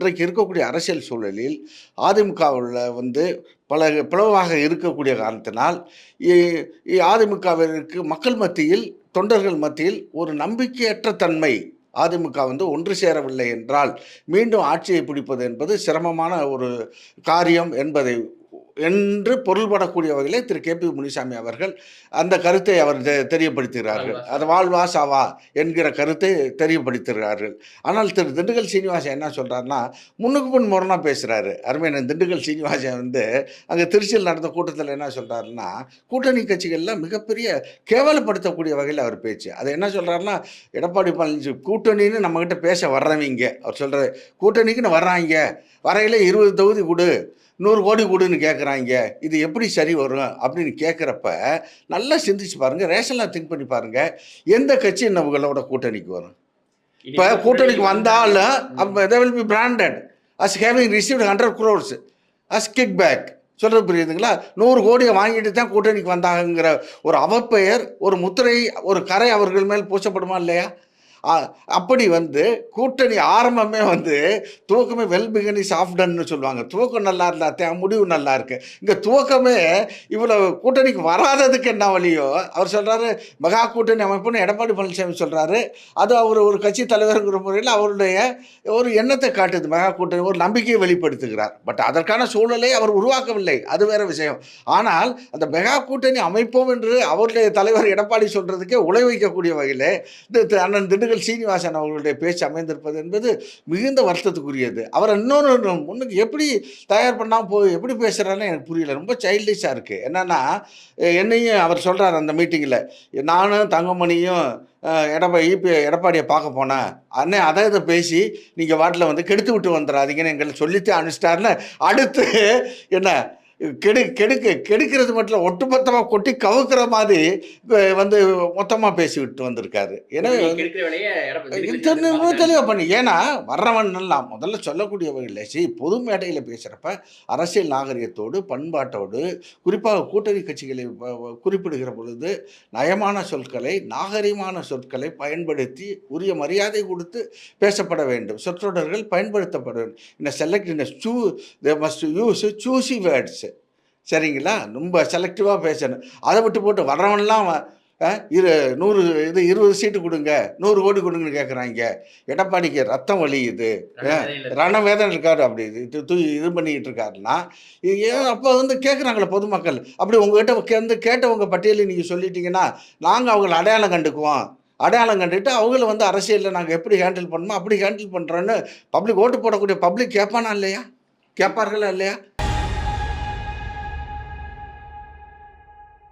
இன்றைக்கு இருக்கக்கூடிய அரசியல் சூழலில் அதிமுகவில் வந்து பல பிளவாக இருக்கக்கூடிய காரணத்தினால் இ- இ- அதிமுகவிற்கு மக்கள் மத்தியில் தொண்டர்கள் மத்தியில் ஒரு நம்பிக்கையற்ற தன்மை அதிமுக வந்து ஒன்று சேரவில்லை என்றால் மீண்டும் ஆட்சியை பிடிப்பது என்பது சிரமமான ஒரு காரியம் என்பதை என்று பொருள்படக்கூடிய வகையிலே திரு கே பி முனிசாமி அவர்கள் அந்த கருத்தை அவர் தெரியப்படுத்துகிறார்கள். அது வாழ்வா சாவா என்கிற கருத்தை தெரியப்படுத்துகிறார்கள். ஆனால் திரு திண்டுக்கல் சீனிவாசன் என்ன சொல்றாருன்னா முன்னுக்கு முன் முரணா பேசுறாரு. அருமையான திண்டுக்கல் சீனிவாசன் வந்து அங்கே திருச்சியில் நடந்த கூட்டத்தில் என்ன சொல்றாருன்னா கூட்டணி கட்சிகள்லாம் மிகப்பெரிய கேவலப்படுத்தக்கூடிய வகையில் அவர் பேச்சு. அது என்ன சொல்றாருன்னா எடப்பாடி பழனிசாமி கூட்டணின்னு நம்மக்கிட்ட பேச வர்றவங்க. அவர் சொல்றாரு கூட்டணிக்குன்னு வர்றாங்க. வரையில இருபது தொகுதி கொடு. நூறு கோடி கொடுன்னு கேட்குறாங்க இது எப்படி சரி வரும் அப்படின்னு கேட்குறப்ப நல்லா சிந்திச்சு பாருங்க. ரேஷனலாக திங்க் பண்ணி பாருங்க. எந்த கட்சி நம்மளோட கூட்டணிக்கு வரும்? இப்போ கூட்டணிக்கு வந்தாலும் அப்போ they will be branded as having received hundred crores as kick back சொல்கிறது புரியுதுங்களா? நூறு கோடியை வாங்கிட்டு தான் கூட்டணிக்கு வந்தாங்கங்கிற ஒரு அவப்பெயர் ஒரு முத்திரை ஒரு கரை அவர்கள் மேல் பூசப்படுமா இல்லையா? அப்படி வந்து கூட்டணி ஆரம்பமே வந்து துவக்கமே வெல்பிகனி சாஃப்டன்னு சொல்லுவாங்க. துவக்கம் நல்லா இருந்தா தே முடிவு நல்லா இருக்கு. இங்கே துவக்கமே இவ்வளோ கூட்டணிக்கு வராததுக்கு என்ன வழியோ அவர் சொல்கிறாரு மெகா கூட்டணி அமைப்புன்னு எடப்பாடி பழனிசாமி சொல்கிறாரு அது அவர் ஒரு கட்சி தலைவருங்கிற முறையில் அவருடைய ஒரு எண்ணத்தை காட்டுது. மகா கூட்டணி ஒரு நம்பிக்கையை வெளிப்படுத்துகிறார். பட் அதற்கான சூழலை அவர் உருவாக்கவில்லை. அது வேற விஷயம். ஆனால் அந்த மெகா கூட்டணி அமைப்போம் என்று அவருடைய தலைவர் எடப்பாடி சொல்கிறதுக்கே உழை வைக்கக்கூடிய வகையில் இந்த அண்ணன் திண்டுக்கல் சீனிவாசன் அவர்களுடைய பேச்சு அமைந்திருப்பது என்பது மிகுந்த வருத்தத்துக்குரியது. அவர் இன்னொன்று முன்னுக்கு எப்படி தயார் பண்ணாமல் போய் எப்படி பேசுகிறாருன்னு எனக்கு புரியல. ரொம்ப சைல்டிஷாக இருக்குது என்னென்னா என்னையும் அவர் சொல்கிறார் அந்த மீட்டிங்கில் நானும் தங்கமணியும் அஹ், எடப்பாடி இபி எடப்பாடியை பார்க்க போனேன். அண்ணே அதை இதை பேசி நீங்கள் வாட்டில் வந்து கெடுத்து விட்டு வந்துடாதீங்கன்னு எங்களை சொல்லிட்டு அனுப்பிச்சிட்டாருன்னு அடுத்து என்ன கெடு கெடுக்க கெடுக்கிறது மட்டும் ஒட்டுமொத்தமாக கொட்டி கவுக்கிற மாதிரி வந்து மொத்தமாக பேசி விட்டு வந்திருக்காரு. எனவே. தெளிவாக பண்ணி ஏன்னா வர்றவன் எல்லாம் முதல்ல சொல்லக்கூடிய வகையில் சி பொது மேடையில் பேசுகிறப்ப அரசியல் நாகரிகத்தோடு பண்பாட்டோடு குறிப்பாக கூட்டணி கட்சிகளை குறிப்பிடுகிற பொழுது நயமான சொற்களை நாகரிகமான சொற்களை பயன்படுத்தி உரிய மரியாதை கொடுத்து பேசப்பட வேண்டும். சொற்றொடர்கள் பயன்படுத்தப்பட வேண்டும். இந்த செலக்ட் இந்த choose they must use choosy words சரிங்களா? ரொம்ப செலக்டிவாக பேசணும். அதை விட்டு போட்டு வர்றவன்லாம் இரு நூறு இது இருபது சீட்டு கொடுங்க. நூறு கோடி கொடுங்கன்னு கேட்குறாங்க எடப்பாடிக்கு ரத்தம் வலியுது. ரணவேதனை இருக்காரு அப்படி இது தூ இது பண்ணிக்கிட்டு இருக்காருன்னா ஏன் அப்போ வந்து கேட்குறாங்களே பொதுமக்கள். அப்படி உங்ககிட்ட வந்து கேட்டவங்க பட்டியலை நீங்கள் சொல்லிட்டீங்கன்னா நாங்கள் அவங்கள அடையாளம் கண்டுக்குவோம். அடையாளம் கண்டுட்டு அவங்கள வந்து அரசியலில் நாங்கள் எப்படி ஹேண்டில் பண்ணணுமோ அப்படி ஹேண்டில் பண்ணுறோன்னு பப்ளிக் ஓட்டு போடக்கூடிய பப்ளிக் கேட்பானா இல்லையா? கேட்பார்களா இல்லையா?